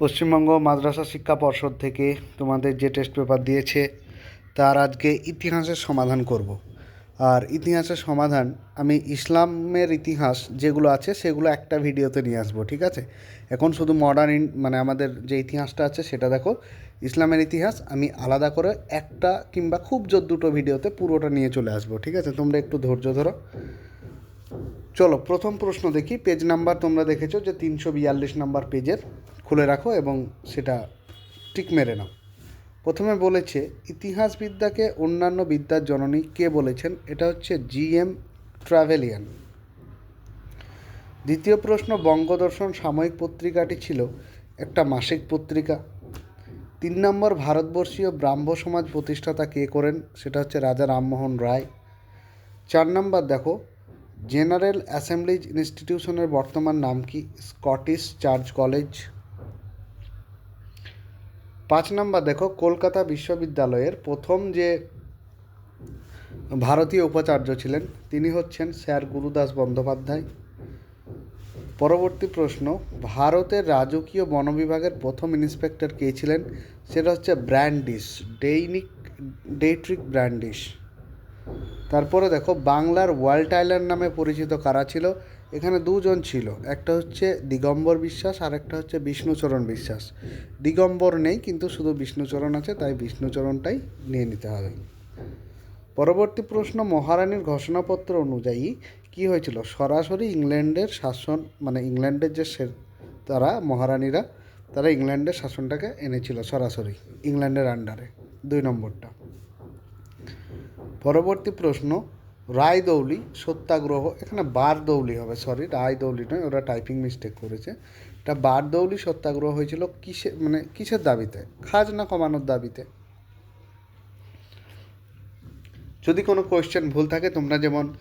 পশ্চিমবঙ্গ মাদ্রাসা শিক্ষা পর্ষদ থেকে তোমাদের যে টেস্ট পেপার দিয়েছে, তার আজকে ইতিহাসের সমাধান করব। আর ইতিহাসের সমাধান, আমি ইসলামের ইতিহাস যেগুলো আছে, সেগুলো একটা ভিডিওতে নিয়ে আসব, ঠিক আছে? এখন শুধু মডার্ন মানে আমাদের যে ইতিহাসটা আছে, সেটা দেখো। ইসলামের ইতিহাস আমি আলাদা করে একটা কিংবা খুব জোর দুটো ভিডিওতে পুরোটা নিয়ে চলে আসব, ঠিক আছে? তোমরা একটু ধৈর্য ধরো। চলো, প্রথম প্রশ্ন দেখি। পেজ নাম্বার তোমরা দেখেছ যে তিনশো বিয়াল্লিশ নাম্বার পেজের খুলে রাখো এবং সেটা টিক মেরে নাও। প্রথমে বলেছে, ইতিহাসবিদ্যাকে অন্যান্য বিদ্যার জননী কে বলেছেন? এটা হচ্ছে জি এম ট্রাভেলিয়ান। দ্বিতীয় প্রশ্ন, বঙ্গদর্শন সাময়িক পত্রিকাটি ছিল একটা মাসিক পত্রিকা। তিন নম্বর, ভারতবর্ষীয় ব্রাহ্ম সমাজ প্রতিষ্ঠাতা কে করেন? সেটা হচ্ছে রাজা রামমোহন রায়। চার নম্বর, দেখো, জেনারেল অ্যাসেম্বলিজ ইনস্টিটিউশনের বর্তমান নাম কি? Scottish Church College. পাঁচ নম্বর, দেখো, কলকাতা বিশ্ববিদ্যালয়ের প্রথম যে ভারতীয় উপাচার্য ছিলেন, তিনি হচ্ছেন স্যার গুরুদাস বন্দ্যোপাধ্যায়। পরবর্তী প্রশ্ন, ভারতের রাজকীয় বন বিভাগের প্রথম ইন্সপেক্টর কে ছিলেন? সেটা হচ্ছে ব্র্যান্ডিস, ডেইনিক ডেইট্রিক ব্র্যান্ডিস। তারপরে দেখো, বাংলার ওয়ার্ল্ড আইল্যান্ড নামে পরিচিত কারা ছিল? এখানে দুজন ছিল, একটা হচ্ছে দিগম্বর বিশ্বাস আর একটা হচ্ছে বিষ্ণুচরণ বিশ্বাস। দিগম্বর নেই, কিন্তু শুধু বিষ্ণুচরণ আছে, তাই বিষ্ণুচরণটাই নিয়ে নিতে হবে। পরবর্তী প্রশ্ন, মহারানীর ঘোষণাপত্র অনুযায়ী কি হয়েছিল? সরাসরি ইংল্যান্ডের শাসন মানে ইংল্যান্ডের যে তারা, মহারানীরা, তারা ইংল্যান্ডের শাসনটাকে এনেছিল সরাসরি, ইংল্যান্ডের আন্ডারে দুই নম্বরটা। পরবর্তী প্রশ্ন রায়দৌলি, সত্যাগ্রহ, এখানে বারদৌলি হবে সরি রায়দৌলি নয়, ওরা টাইপিং মিস্টেক করেছে। এটা বারদৌলি, সত্যাগ্রহ হয়েছিল কিসে মানে কিসের দাবিতে? খাজনা কমানোর দাবিতে। যদি কোনো কোয়েশ্চেন ভুল থাকে, তোমরা যেমন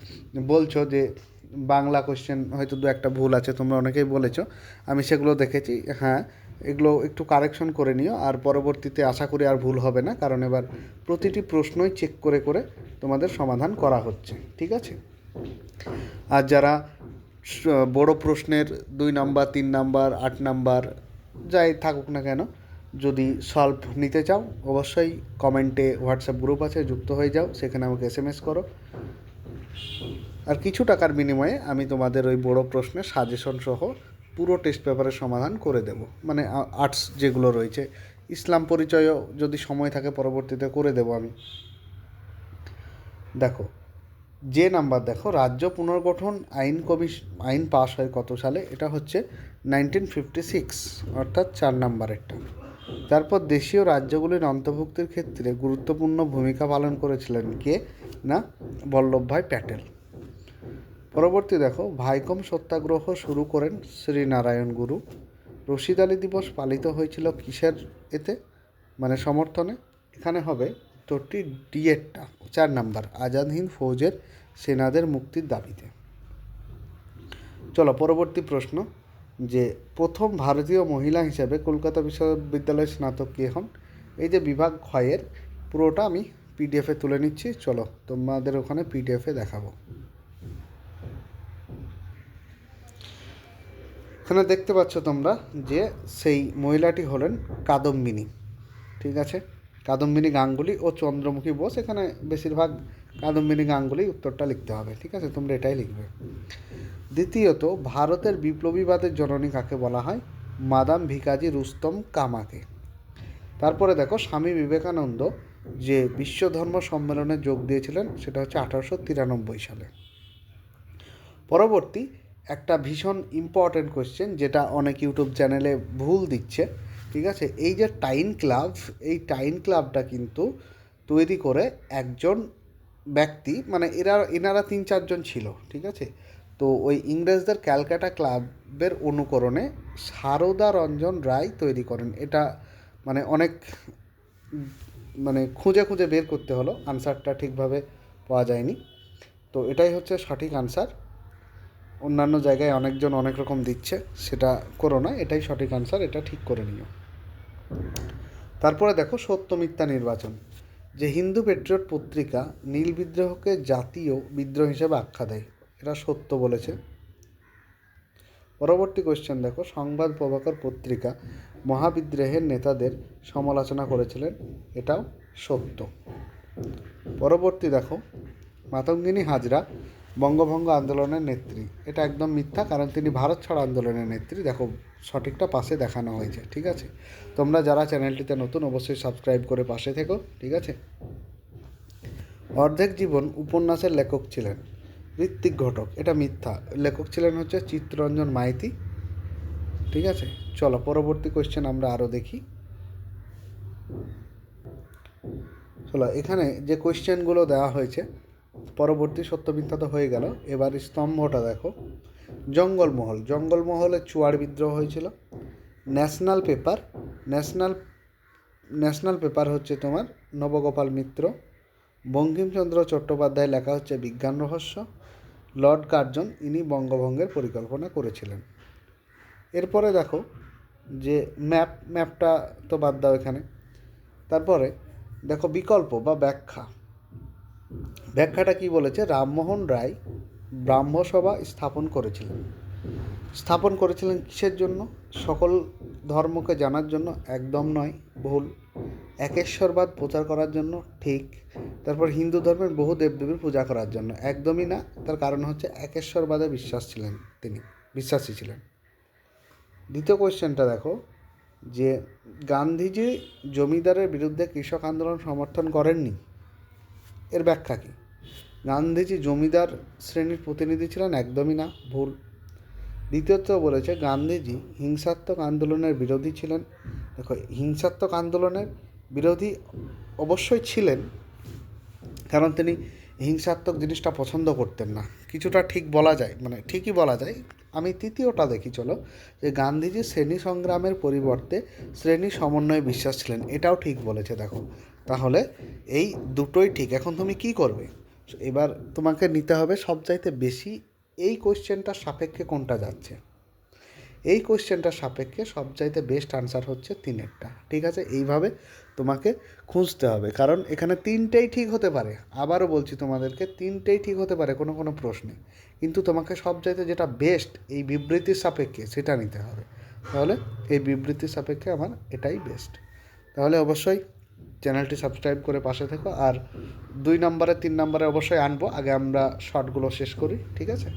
বলছো যে বাংলা কোয়েশ্চেন হয়তো দু একটা ভুল আছে, তোমরা অনেকেই বলেছ, আমি সেগুলো দেখেছি হ্যাঁ এগুলো একটু কারেকশন করে নিও, আর পরবর্তীতে আশা করি আর ভুল হবে না, কারণ এবার প্রতিটি প্রশ্নই চেক করে করে তোমাদের সমাধান করা হচ্ছে, ঠিক আছে? আর যারা বড় প্রশ্নের দুই নাম্বার, তিন নাম্বার, আট নাম্বার, যাই থাকুক না কেন, যদি সলভ নিতে চাও, অবশ্যই কমেন্টে হোয়াটসঅ্যাপ গ্রুপ আছে, যুক্ত হয়ে যাও, সেখানে আমাকে এস এম এস করো। আর কিছু টাকার বিনিময়ে আমি তোমাদের ওই বড় প্রশ্নের সাজেশন সহ পুরো টেস্ট পেপারের সমাধান করে দেব। মানে আর্টস যেগুলো রয়েছে। ইসলাম পরিচয়ও যদি সময় থাকে পরবর্তীতে করে দেব আমি। দেখো, যে নাম্বার দেখো, রাজ্য পুনর্গঠন আইন কমিশ আইন পাশ হয় কত সালে? এটা হচ্ছে নাইনটিন ফিফটি সিক্স অর্থাৎ চার নাম্বারেরটা। তারপর দেশীয় রাজ্যগুলির অন্তর্ভুক্তির ক্ষেত্রে গুরুত্বপূর্ণ ভূমিকা পালন করেছিলেন কে? না, বল্লভভাই প্যাটেল। পরবর্তী দেখো, ভাইকম সত্যাগ্রহ শুরু করেন শ্রীনারায়ণ গুরু। রশিদ আলী দিবস পালিত হয়েছিল কিসের এতে? মানে সমর্থনে? এখানে হবে তোরটি ডিএটটা, চার নাম্বার আজাদ হিন্দ ফৌজের সেনাদের মুক্তির দাবিতে। চলো, পরবর্তী প্রশ্ন, যে প্রথম ভারতীয় মহিলা হিসেবে কলকাতা বিশ্ববিদ্যালয়ের স্নাতক কে হন? এই যে বিভাগ ক্ষয়ের পুরোটা আমি পিডিএফে তুলে নিচ্ছি। চলো, তোমাদের ওখানে পিডিএফে দেখাবো। এখানে দেখতে পাচ্ছ তোমরা যে সেই মহিলাটি হলেন কাদম্বিনী, ঠিক আছে? কাদম্বিনী গাঙ্গুলি ও চন্দ্রমুখী বোস, এখানে বেশিরভাগ কাদম্বিনী গাঙ্গুলি উত্তরটা লিখতে হবে, ঠিক আছে? তোমরা এটাই লিখবে। দ্বিতীয়ত, ভারতের বিপ্লবীবাদের জননী কাকে বলা হয়? মাদাম ভিকাজি রুস্তম কামাকে। তারপরে দেখো, স্বামী বিবেকানন্দ যে বিশ্ব ধর্ম সম্মেলনে যোগ দিয়েছিলেন, সেটা হচ্ছে আঠারোশো তিরানব্বই সালে। পরবর্তী একটা ভীষণ ইম্পর্ট্যান্ট কোয়েশ্চেন যেটা অনেক ইউটিউব চ্যানেলে ভুল দিচ্ছে, ঠিক আছে? এই যে টাইন ক্লাব এই টাইন ক্লাবটা কিন্তু তৈরি করে একজন ব্যক্তি মানে এরা, এনারা তিন চারজন ছিল, ঠিক আছে? তো ওই ইংরেজদের ক্যালকাটা ক্লাবের অনুকরণে সারদা রঞ্জন রায় তৈরি করেন। এটা মানে অনেক মানে খুঁজে খুঁজে বের করতে হলো আনসারটা ঠিকভাবে পাওয়া যায়নি। তো এটাই হচ্ছে সঠিক আনসার অন্যান্য জায়গায় অনেকজন অনেক রকম দিচ্ছে, সেটা করো না, এটাই সঠিক আনসার এটা ঠিক করে নিও। তারপরে দেখো সত্য মিথ্যা নির্বাচন, যে হিন্দু পেট্রিয়ট পত্রিকা নীল বিদ্রোহকে জাতীয় বিদ্রোহ হিসেবে আখ্যা দেয় এটা সত্য বলেছে। পরবর্তী কোশ্চেন দেখো, সংবাদ প্রভাকর পত্রিকা মহাবিদ্রোহের নেতাদের সমালোচনা করেছিলেন, এটাও সত্য। পরবর্তী দেখো, মাতঙ্গিনী হাজরা বঙ্গভঙ্গ আন্দোলনের নেত্রী। এটা একদম মিথ্যা, কারণ তিনি ভারত ছাড় আন্দোলনের নেত্রী। দেখো, সঠিকটা পাশে দেখানো হয়েছে, ঠিক আছে? তোমরা যারা চ্যানেলটিতে নতুন, অবশ্যই সাবস্ক্রাইব করে পাশে থেকো, ঠিক আছে? অর্ধেক জীবন উপন্যাসের লেখক ছিলেন। ঋত্বিক ঘটক, এটা মিথ্যা। লেখক ছিলেন হচ্ছে চিত্তরঞ্জন মাইতি, ঠিক আছে? চলো, পরবর্তী কোয়েশ্চেন আমরা আরও দেখি। চলো, এখানে যে কোয়েশ্চেনগুলো দেওয়া হয়েছে পরবর্তী সত্য মিথ্যা তো হয়ে গেল। এবার স্তম্ভটা দেখো। জঙ্গলমহল। জঙ্গলমহলে চুয়ার বিদ্রোহ হয়েছিল। National paper. National national paper হচ্ছে তোমার নবগোপাল মিত্র। বঙ্কিমচন্দ্র চট্টোপাধ্যায় লেখা হচ্ছে বিজ্ঞান রহস্য। লর্ড কার্জন, ইনি বঙ্গভঙ্গের পরিকল্পনা করেছিলেন। এরপরে দেখো যে ম্যাপ, ম্যাপটা তো বাদ দাও এখানে। তারপরে দেখো বিকল্প বা ব্যাখ্যা। ব্যাখ্যাটা কি বলেছে? রামমোহন রায় ব্রাহ্মসভা স্থাপন করেছিলেন। স্থাপন করেছিলেন কিসের জন্য? সকল ধর্মকে জানার জন্য একদম নয় ভুল একেশ্বরবাদ প্রচার করার জন্য ঠিক। তারপর হিন্দু ধর্মের বহু দেবদেবীর পূজা করার জন্য। একদমই না, তার কারণ হচ্ছে একেশ্বরবাদে বিশ্বাস ছিলেন তিনি, বিশ্বাসী ছিলেন। দ্বিতীয় কোয়েশ্চেনটা দেখো, যে গান্ধীজি জমিদারের বিরুদ্ধে কৃষক আন্দোলন সমর্থন করেননি, এর ব্যাখ্যা কী? গান্ধীজি জমিদার শ্রেণির প্রতিনিধি ছিলেন, একদমই না, ভুল। দ্বিতীয়ত বলেছে, গান্ধীজি হিংসাত্মক আন্দোলনের বিরোধী ছিলেন। দেখো, হিংসাত্মক আন্দোলনের বিরোধী অবশ্যই ছিলেন, কারণ তিনি হিংসাত্মক জিনিসটা পছন্দ করতেন না। কিছুটা ঠিক বলা যায় মানে ঠিকই বলা যায়। আমি তৃতীয়টা দেখি, চলো, যে গান্ধীজি শ্রেণি সংগ্রামের পরিবর্তে শ্রেণি সমন্বয়ে বিশ্বাস ছিলেন। এটাও ঠিক বলেছে, দেখো। তাহলে এই দুটোই ঠিক। এখন তুমি কি করবে? এবার তোমাকে নিতে হবে সবচাইতে বেশি এই কোশ্চেনটার সাপেক্ষে কোনটা যাচ্ছে। এই কোশ্চেনটার সাপেক্ষে সবচাইতে বেস্ট আনসার হচ্ছে তিনেরটা। ঠিক আছে? এইভাবে তোমাকে খুঁজতে হবে। কারণ এখানে তিনটেই ঠিক হতে পারে। আবারও বলছি তোমাদেরকে, তিনটেই ঠিক হতে পারে কোনো কোনো প্রশ্নে। কিন্তু তোমাকে সবচাইতে যেটা বেস্ট এই বিবৃতির সাপেক্ষে সেটা নিতে হবে। তাহলে এই বিবৃতির সাপেক্ষে আমার এটাই বেস্ট তাহলে অবশ্যই চ্যানেলটি সাবস্ক্রাইব করে পাশে থেকো। আর দুই নম্বরে, তিন নম্বরে অবশ্যই আনব। আগে আমরা শর্টগুলো শেষ করি, ঠিক আছে?